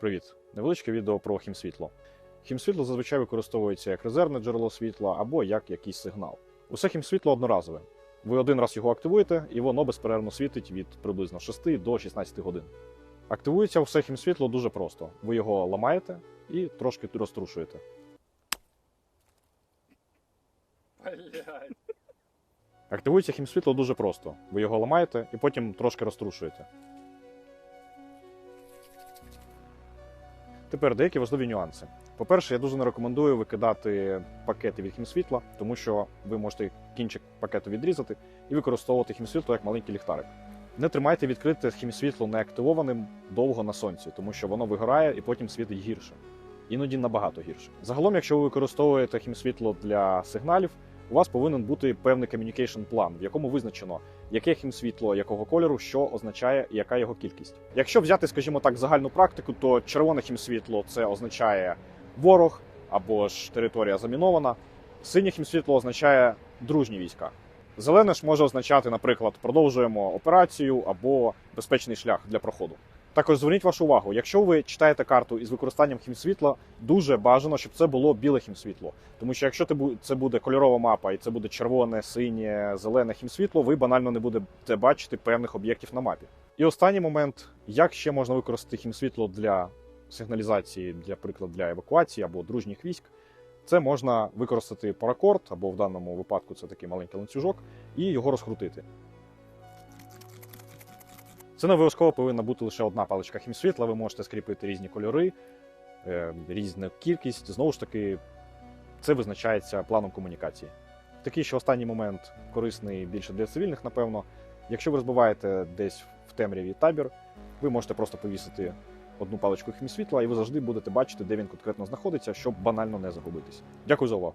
Привіт! Невеличке відео про хімсвітло. Хімсвітло зазвичай використовується як резервне джерело світла або як якийсь сигнал. Усе хімсвітло одноразове. Ви один раз його активуєте, і воно безперервно світить від приблизно 6 до 16 годин. Активується усе хімсвітло дуже просто. Ви його ламаєте і трошки розтрушуєте. Блядь. Активується хімсвітло дуже просто. Ви його ламаєте і потім трошки розтрушуєте. Тепер деякі важливі нюанси. По-перше, я дуже не рекомендую викидати пакети від хімсвітла, тому що ви можете кінчик пакету відрізати і використовувати хімсвітло як маленький ліхтарик. Не тримайте відкрите хімсвітло неактивованим довго на сонці, тому що воно вигорає і потім світить гірше. Іноді набагато гірше. Загалом, якщо ви використовуєте хімсвітло для сигналів, у вас повинен бути певний communication план, в якому визначено, яке хімсвітло якого кольору, що означає і яка його кількість. Якщо взяти, скажімо так, загальну практику, то червоне хімсвітло це означає ворог або ж територія замінована. Синє хімсвітло означає дружні війська. Зелене ж може означати, наприклад, продовжуємо операцію або безпечний шлях для проходу. Також зверніть вашу увагу, якщо ви читаєте карту із використанням хімсвітла, дуже бажано, щоб це було біле хімсвітло. Тому що якщо це буде кольорова мапа і це буде червоне, синє, зелене хімсвітло, ви банально не будете бачити певних об'єктів на мапі. І останній момент, як ще можна використати хімсвітло для сигналізації, для приклад для евакуації або дружніх військ, це можна використати паракорд, або в даному випадку це такий маленький ланцюжок, і його розкрутити. Це не обов'язково повинна бути лише одна паличка хімсвітла. Ви можете скріпити різні кольори, е, різну кількість. Знову ж таки, це визначається планом комунікації. Такий ще останній момент корисний більше для цивільних, напевно. Якщо ви розбиваєте десь в темряві табір, ви можете просто повісити одну паличку хімсвітла, і ви завжди будете бачити, де він конкретно знаходиться, щоб банально не загубитись. Дякую за увагу.